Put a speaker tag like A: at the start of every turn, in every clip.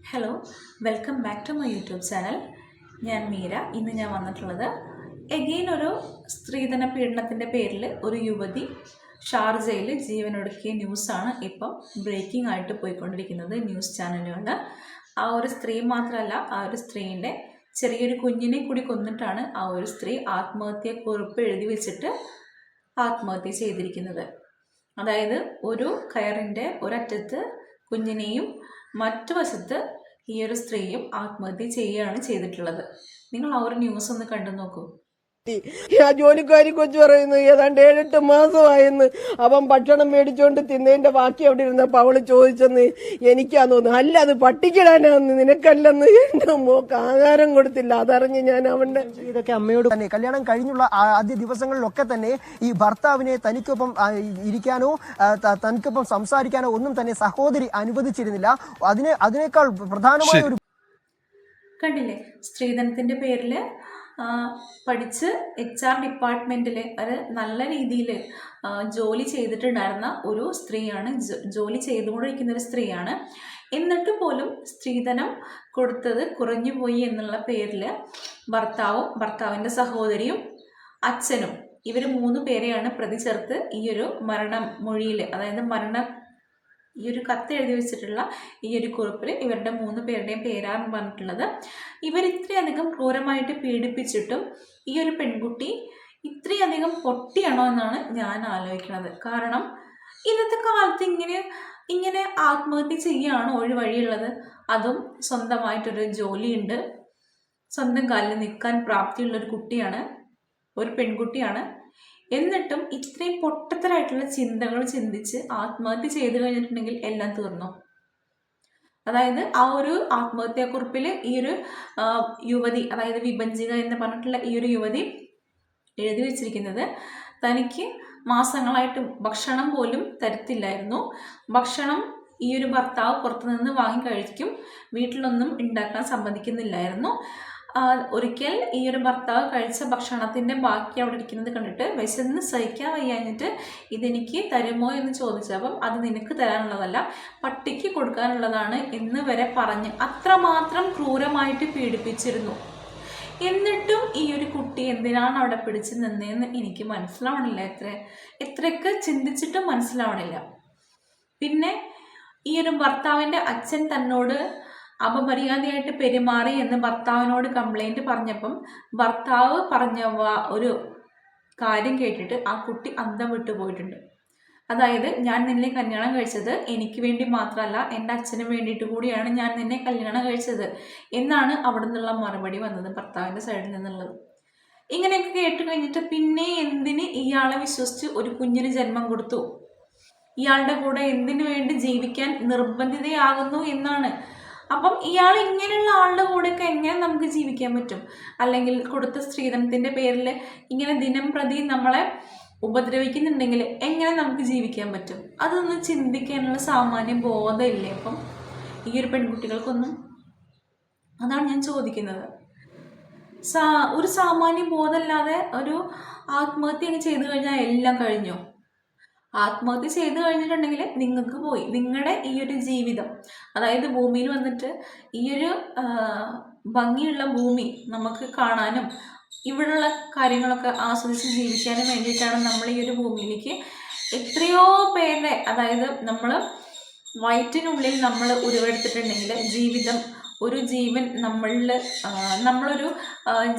A: Hello welcome back to my YouTube channel ഞാൻ മീര. ഇന്ന് ഞാൻ വന്നിട്ടുള്ളത് എഗെയിൻ ഒരു സ്ത്രീധന പീഡനത്തിന്റെ പേരിൽ ഒരു യുവതി ഷാർജയിൽ ജീവനൊടുക്കിയ ന്യൂസാണ് ഇപ്പം ബ്രേക്കിംഗ് ആയിട്ട് പോയിക്കൊണ്ടിരിക്കുന്നത് ന്യൂസ് ചാനലുകൊണ്ട് ആ ഒരു സ്ത്രീ മാത്രമല്ല ആ ഒരു സ്ത്രീന്റെ ചെറിയൊരു കുഞ്ഞിനെ കൂടി കൊന്നിട്ടാണ് ആ ഒരു സ്ത്രീ ആത്മഹത്യ കുറിപ്പ് എഴുതി വെച്ചിട്ട് ആത്മഹത്യ ചെയ്തിരിക്കുന്നത്. അതായത് ഒരു കയറിന്റെ ഒരറ്റത്ത് കുഞ്ഞിനെയും മറ്റു വശത്ത് ഈ ഒരു സ്ത്രീയും ആത്മഹത്യ ചെയ്യുകയാണ് ചെയ്തിട്ടുള്ളത്. നിങ്ങൾ ആ ഒരു ന്യൂസ് ഒന്ന് കണ്ടു നോക്കൂ.
B: ആ ജോലിക്കാരി കൊച്ചു പറയുന്നു ഏതാണ്ട് ഏഴെട്ട് മാസമായെന്ന്. അവൻ ഭക്ഷണം മേടിച്ചോണ്ട് തിന്നതിന്റെ ബാക്കി അവിടെ ഇരുന്നപ്പോ അവൾ ചോദിച്ചെന്ന് എനിക്കാന്ന് തോന്നുന്നു അല്ല അത് പട്ടിക്കിടാനാന്ന് നിനക്കല്ലെന്ന്. എന്റെ മോക്ക് ആഹാരം കൊടുത്തില്ല അതറിഞ്ഞ് ഞാൻ അവന്റെ
C: ഇതൊക്കെ അമ്മയോട് തന്നെ. കല്യാണം കഴിഞ്ഞുള്ള ആദ്യ ദിവസങ്ങളിലൊക്കെ തന്നെ ഈ ഭർത്താവിനെ തനിക്കൊപ്പം ഇരിക്കാനോ തനിക്കൊപ്പം സംസാരിക്കാനോ ഒന്നും തന്നെ സഹോദരി അനുവദിച്ചിരുന്നില്ല. അതിനെ അതിനേക്കാൾ പ്രധാനമായ ഒരു
A: കണ്ടില്ലേ? സ്ത്രീധനത്തിന്റെ പേരിൽ പഠിച്ച് എച്ച് ആർ ഡിപ്പാർട്ട്മെന്റിൽ ഒരു നല്ല രീതിയിൽ ജോലി ചെയ്തിട്ടുണ്ടായിരുന്ന ഒരു സ്ത്രീയാണ് ജോലി ചെയ്തുകൊണ്ടിരിക്കുന്ന ഒരു സ്ത്രീയാണ്. എന്നിട്ട് പോലും സ്ത്രീധനം കൊടുത്തത് കുറഞ്ഞു പോയി എന്നുള്ള പേരിൽ ഭർത്താവും ഭർത്താവിന്റെ സഹോദരിയും അച്ഛനും ഇവർ മൂന്ന് പേരെയാണ് പ്രതി ചേർത്ത് ഈ ഒരു മരണം മൊഴിയിൽ അതായത് മരണ ഈ ഒരു കത്ത് എഴുതി വെച്ചിട്ടുള്ള ഈ ഒരു കുറിപ്പിൽ ഇവരുടെ മൂന്ന് പേരുടെയും പേരാണ് പറഞ്ഞിട്ടുള്ളത്. ഇവർ ഇത്രയധികം ക്രൂരമായിട്ട് പീഡിപ്പിച്ചിട്ടും ഈ ഒരു പെൺകുട്ടി ഇത്രയധികം പൊട്ടിയാണോ എന്നാണ് ഞാൻ ആലോചിക്കുന്നത്. കാരണം ഇന്നത്തെ കാലത്ത് ഇങ്ങനെ ഇങ്ങനെ ആത്മഹത്യ ചെയ്യുകയാണോ ഒരു വഴിയുള്ളത്? അതും സ്വന്തമായിട്ടൊരു ജോലിയുണ്ട്. സ്വന്തം കാലിൽ നിൽക്കാൻ പ്രാപ്തിയുള്ള ഒരു കുട്ടിയാണ് ഒരു പെൺകുട്ടിയാണ്. എന്നിട്ടും ഇത്രയും പൊട്ടത്തരായിട്ടുള്ള ചിന്തകൾ ചിന്തിച്ച് ആത്മഹത്യ ചെയ്തു കഴിഞ്ഞിട്ടുണ്ടെങ്കിൽ എല്ലാം തീർന്നു? അതായത് ആ ഒരു ആത്മഹത്യാക്കുറിപ്പിൽ ഈ ഒരു യുവതി അതായത് വിഭജിക എന്ന് പറഞ്ഞിട്ടുള്ള ഈ ഒരു യുവതി എഴുതി വെച്ചിരിക്കുന്നത് തനിക്ക് മാസങ്ങളായിട്ട് ഭക്ഷണം പോലും തരത്തില്ലായിരുന്നു. ഭക്ഷണം ഈ ഒരു ഭർത്താവ് പുറത്തുനിന്ന് വാങ്ങി കഴിക്കും. വീട്ടിലൊന്നും ഉണ്ടാക്കാൻ സമ്മതിക്കുന്നില്ലായിരുന്നു. ഒരിക്കൽ ഈ ഒരു ഭർത്താവ് കഴിച്ച ഭക്ഷണത്തിന്റെ ബാക്കി അവിടെ ഇരിക്കുന്നത് കണ്ടിട്ട് വിശന്ന് സഹിക്കാൻ വയ്യാഞ്ഞിട്ട് ഇതെനിക്ക് തരുമോ എന്ന് ചോദിച്ചപ്പം അത് നിനക്ക് തരാനുള്ളതല്ല പട്ടിക്ക് കൊടുക്കാനുള്ളതാണ് എന്ന് വരെ പറഞ്ഞ് അത്രമാത്രം ക്രൂരമായിട്ട് പീഡിപ്പിച്ചിരുന്നു. എന്നിട്ടും ഈ ഒരു കുട്ടി എന്തിനാണ് അവിടെ പിടിച്ചു നിന്നതെന്ന് എനിക്ക് മനസ്സിലാവണില്ല എത്ര എത്രയൊക്കെ ചിന്തിച്ചിട്ടും മനസ്സിലാവണില്ല. പിന്നെ ഈ ഒരു ഭർത്താവിന്റെ അച്ഛൻ തന്നോട് അപമര്യാദയായിട്ട് പെരുമാറി എന്ന് ഭർത്താവിനോട് കംപ്ലൈന്റ് പറഞ്ഞപ്പം ഭർത്താവ് പറഞ്ഞ ഒരു കാര്യം കേട്ടിട്ട് ആ കുട്ടി അന്തം വിട്ടു പോയിട്ടുണ്ട്. അതായത് ഞാൻ നിന്നെ കല്യാണം കഴിച്ചത് എനിക്ക് വേണ്ടി മാത്രമല്ല എന്റെ അച്ഛനും വേണ്ടിയിട്ട് കൂടിയാണ് ഞാൻ നിന്നെ കല്യാണം കഴിച്ചത് എന്നാണ് അവിടെ നിന്നുള്ള മറുപടി വന്നത് ഭർത്താവിന്റെ സൈഡിൽ നിന്നുള്ളത്. ഇങ്ങനെയൊക്കെ കേട്ട് കഴിഞ്ഞിട്ട് പിന്നെ എന്തിന് ഇയാളെ വിശ്വസിച്ച് ഒരു കുഞ്ഞിന് ജന്മം കൊടുത്തു? ഇയാളുടെ കൂടെ എന്തിനു വേണ്ടി ജീവിക്കാൻ നിർബന്ധിതയാകുന്നു എന്നാണ് അപ്പം ഇയാൾ ഇങ്ങനെയുള്ള ആളുടെ കൂടെയൊക്കെ എങ്ങനെ നമുക്ക് ജീവിക്കാൻ പറ്റും? അല്ലെങ്കിൽ കൊടുത്ത സ്ത്രീധനത്തിന്റെ പേരിൽ ഇങ്ങനെ ദിനം പ്രതി നമ്മളെ ഉപദ്രവിക്കുന്നുണ്ടെങ്കിൽ എങ്ങനെ നമുക്ക് ജീവിക്കാൻ പറ്റും? അതൊന്നും ചിന്തിക്കാനുള്ള സാമാന്യ ബോധമില്ലേ അപ്പം ഈ ഒരു പെൺകുട്ടികൾക്കൊന്നും? അതാണ് ഞാൻ ചോദിക്കുന്നത്. സാ ഒരു സാമാന്യ ബോധമില്ലാതെ ഒരു ആത്മഹത്യ ചെയ്തു കഴിഞ്ഞാൽ എല്ലാം കഴിഞ്ഞു? ആത്മഹത്യ ചെയ്തു കഴിഞ്ഞിട്ടുണ്ടെങ്കിൽ നിങ്ങൾക്ക് പോയി. നിങ്ങളുടെ ഈ ഒരു ജീവിതം അതായത് ഭൂമിയിൽ വന്നിട്ട് ഈ ഒരു ഭംഗിയുള്ള ഭൂമി നമുക്ക് കാണാനും ഇവിടെയുള്ള കാര്യങ്ങളൊക്കെ ആസ്വദിച്ച് ജീവിക്കാനും വേണ്ടിയിട്ടാണ് നമ്മൾ ഈ ഒരു ഭൂമിയിലേക്ക് എത്രയോ പേരെ അതായത് നമ്മൾ വയറ്റിനുള്ളിൽ നമ്മൾ ഉരുവെടുത്തിട്ടുണ്ടെങ്കിൽ ജീവിതം ഒരു ജീവൻ നമ്മളിൽ നമ്മളൊരു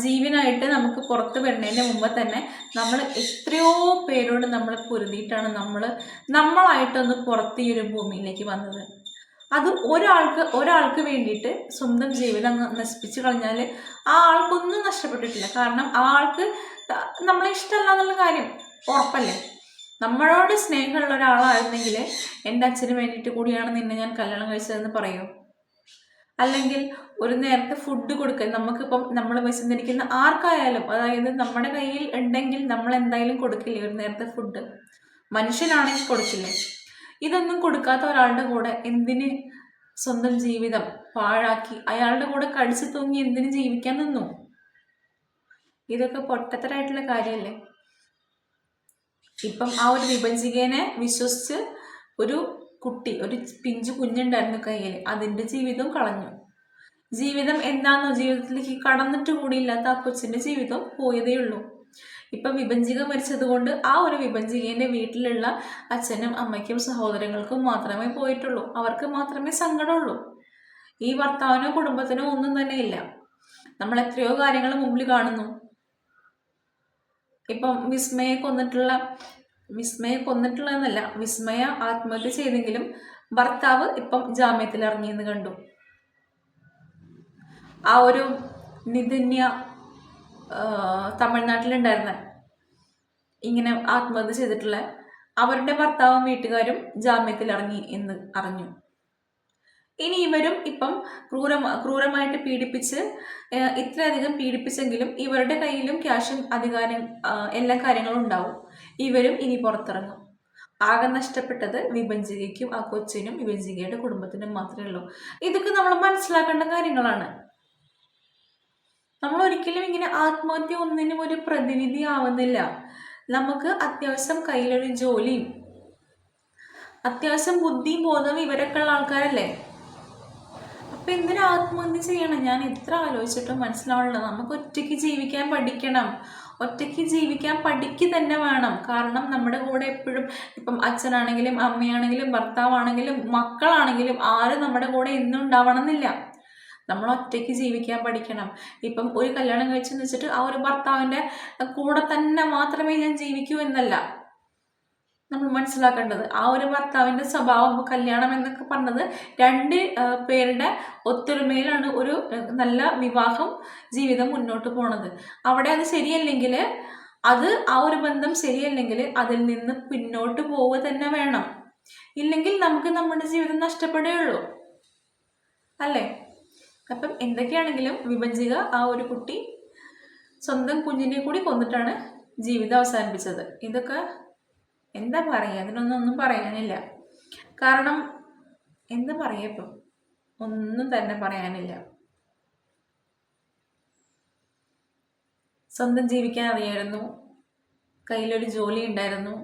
A: ജീവനായിട്ട് നമുക്ക് പുറത്ത് വരുന്നതിന് മുമ്പ് തന്നെ നമ്മൾ എത്രയോ പേരോട് നമ്മൾ പൊരുതിയിട്ടാണ് നമ്മൾ നമ്മളായിട്ടൊന്ന് പുറത്ത് ഈ ഒരു ഭൂമിയിലേക്ക് വന്നത്. അത് ഒരാൾക്ക് ഒരാൾക്ക് വേണ്ടിയിട്ട് സ്വന്തം ജീവിതം നശിപ്പിച്ച് കളഞ്ഞാൽ ആ ആൾക്കൊന്നും നഷ്ടപ്പെട്ടിട്ടില്ല. കാരണം ആ ആൾക്ക് നമ്മളെ ഇഷ്ടമല്ല എന്നുള്ള കാര്യം ഉറപ്പല്ലേ? നമ്മളോട് സ്നേഹമുള്ള ഒരാളായിരുന്നെങ്കിൽ എന്റെ അച്ഛന് വേണ്ടിയിട്ട് കൂടിയാണ് നിന്നെ ഞാൻ കല്യാണം കഴിച്ചതെന്ന് പറയൂ? അല്ലെങ്കിൽ ഒരു നേരത്തെ ഫുഡ് കൊടുക്കുക നമുക്കിപ്പം നമ്മൾ വിശന്നിരിക്കുന്ന ആർക്കായാലും അതായത് നമ്മുടെ കയ്യിൽ ഉണ്ടെങ്കിൽ നമ്മൾ എന്തായാലും കൊടുക്കില്ലേ ഒരു നേരത്തെ ഫുഡ് മനുഷ്യനാണെങ്കിൽ കൊടുക്കില്ലേ? ഇതൊന്നും കൊടുക്കാത്ത ഒരാളുടെ കൂടെ എന്തിന് സ്വന്തം ജീവിതം പാഴാക്കി? അയാളുടെ കൂടെ കടിച്ചു തൂങ്ങി എന്തിനു ജീവിക്കാൻ നിന്നു? ഇതൊക്കെ പൊട്ടത്തരായിട്ടുള്ള കാര്യമല്ലേ ഇപ്പം ആ ഒരു വിഭജികനെ വിശ്വസിച്ച് ഒരു കുട്ടി ഒരു പിഞ്ചു കുഞ്ഞുണ്ടായിരുന്നു കയ്യിൽ. അതിന്റെ ജീവിതം കളഞ്ഞു. ജീവിതം എന്താണെന്നോ ജീവിതത്തിലേക്ക് കടന്നിട്ട് കൂടിയില്ലാത്ത ആ കൊച്ചിന്റെ ജീവിതം പോയതേ ഉള്ളൂ. ഇപ്പം വിഭജിക മരിച്ചതുകൊണ്ട് ആ ഒരു വിഭജികേന്റെ വീട്ടിലുള്ള അച്ഛനും അമ്മയ്ക്കും സഹോദരങ്ങൾക്കും മാത്രമേ പോയിട്ടുള്ളൂ. അവർക്ക് മാത്രമേ സങ്കടമുള്ളൂ. ഈ ഭർത്താവിനോ കുടുംബത്തിനോ ഒന്നും തന്നെ ഇല്ല. നമ്മൾ എത്രയോ കാര്യങ്ങൾ മുമ്പിൽ കാണുന്നു. ഇപ്പം വിസ്മയെ കൊന്നിട്ടുള്ള വിസ്മയെ കൊന്നിട്ടുള്ളതെന്നല്ല വിസ്മയ ആത്മഹത്യ ചെയ്തെങ്കിലും ഭർത്താവ് ഇപ്പം ജാമ്യത്തിൽ ഇറങ്ങിയെന്ന് കണ്ടു. ആ ഒരു നിധന്യ ആ, തമിഴ്നാട്ടിലുണ്ടായിരുന്ന ഇങ്ങനെ ആത്മഹത്യ ചെയ്തിട്ടുള്ള അവരുടെ ഭർത്താവും വീട്ടുകാരും ജാമ്യത്തിൽ ഇറങ്ങി എന്ന് അറിഞ്ഞു. ഇനി ഇവരും ഇപ്പം ക്രൂര ക്രൂരമായിട്ട് പീഡിപ്പിച്ച് ഇത്രയധികം പീഡിപ്പിച്ചെങ്കിലും ഇവരുടെ കയ്യിലും ക്യാഷും അധികാരം എല്ലാ കാര്യങ്ങളും ഉണ്ടാവും. ഇവരും ഇനി പുറത്തിറങ്ങും. ആകെ നഷ്ടപ്പെട്ടത് വിഭജികയ്ക്കും ആ കൊച്ചിനും വിഭജികയുടെ കുടുംബത്തിനും മാത്രമേ ഉള്ളൂ. ഇതൊക്കെ നമ്മൾ മനസ്സിലാക്കേണ്ട കാര്യങ്ങളാണ്. നമ്മൾ ഒരിക്കലും ഇങ്ങനെ ആത്മഹത്യ ഒന്നിനും ഒരു പ്രതിനിധി ആവുന്നില്ല. നമുക്ക് അത്യാവശ്യം കയ്യിലൊരു ജോലിയും അത്യാവശ്യം ബുദ്ധിയും ബോധവും ഇവരൊക്കെ ഉള്ള ആൾക്കാരല്ലേ? അപ്പൊ എന്തിനാ ആത്മഹത്യ ചെയ്യണം? ഞാൻ ഇത്ര ആലോചിച്ചിട്ടും മനസ്സിലാവുള്ളത് നമുക്ക് ഒറ്റയ്ക്ക് ജീവിക്കാൻ പഠിക്കണം. ഒറ്റയ്ക്ക് ജീവിക്കാൻ പഠിക്കുക തന്നെ വേണം. കാരണം നമ്മുടെ കൂടെ എപ്പോഴും ഇപ്പം അച്ഛനാണെങ്കിലും അമ്മയാണെങ്കിലും ഭർത്താവാണെങ്കിലും മക്കളാണെങ്കിലും ആരും നമ്മുടെ കൂടെ എന്നും ഉണ്ടാവണം എന്നില്ല നമ്മൾ ഒറ്റയ്ക്ക് ജീവിക്കാൻ പഠിക്കണം. ഇപ്പം ഒരു കല്യാണം കഴിച്ചെന്ന് വെച്ചിട്ട് ആ ഒരു ഭർത്താവിന്റെ കൂടെ തന്നെ മാത്രമേ ഞാൻ ജീവിക്കൂ എന്നല്ല. നമ്മൾ മനസ്സിലാക്കേണ്ടത്. ആ ഒരു ഭർത്താവിന്റെ സ്വഭാവം കല്യാണം എന്നൊക്കെ പറഞ്ഞത് രണ്ട് പേരുടെ ഒത്തൊരുമയിലാണ് ഒരു നല്ല വിവാഹം ജീവിതം മുന്നോട്ട് പോണത്. അവിടെ അത് ശരിയല്ലെങ്കിൽ അത് ആ ഒരു ബന്ധം ശരിയല്ലെങ്കിൽ അതിൽ നിന്ന് പിന്നോട്ട് പോവുക തന്നെ വേണം. ഇല്ലെങ്കിൽ നമുക്ക് നമ്മുടെ ജീവിതം നഷ്ടപ്പെടുകയുള്ളൂ. അല്ലേ? അപ്പം എന്തൊക്കെയാണെങ്കിലും വിഭജിക ആ ഒരു കുട്ടി സ്വന്തം കുഞ്ഞിനെ കൂടി കൊന്നിട്ടാണ് ജീവിതം അവസാനിപ്പിച്ചത്. ഇതൊക്കെ എന്താ പറയുക അതിനൊന്നും ഒന്നും പറയാനില്ല. കാരണം എന്താ പറയുക ഇപ്പം? ഒന്നും തന്നെ പറയാനില്ല. സ്വന്തം ജീവിക്കാൻ അറിയായിരുന്നു. കയ്യിലൊരു ജോലി ഉണ്ടായിരുന്നു.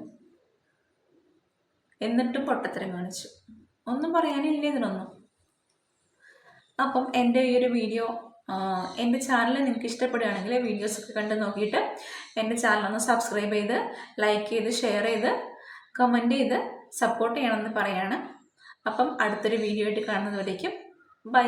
A: എന്നിട്ടും പൊട്ടത്തരം കാണിച്ചു. ഒന്നും പറയാനില്ല ഇതിനൊന്നും. അപ്പം എന്റെ ഈ ഒരു വീഡിയോ എന്റെ ചാനൽ നിങ്ങൾക്ക് ഇഷ്ടപ്പെടുകയാണെങ്കിൽ വീഡിയോസൊക്കെ കണ്ട് നോക്കിയിട്ട് എന്റെ ചാനലൊന്ന് സബ്സ്ക്രൈബ് ചെയ്ത് ലൈക്ക് ചെയ്ത് ഷെയർ ചെയ്ത് കമന്റ് ചെയ്ത് സപ്പോർട്ട് ചെയ്യണമെന്ന് പറയാണ്. അപ്പം അടുത്തൊരു വീഡിയോ ആയിട്ട് കാണുന്നതുവരേക്കും. ബൈ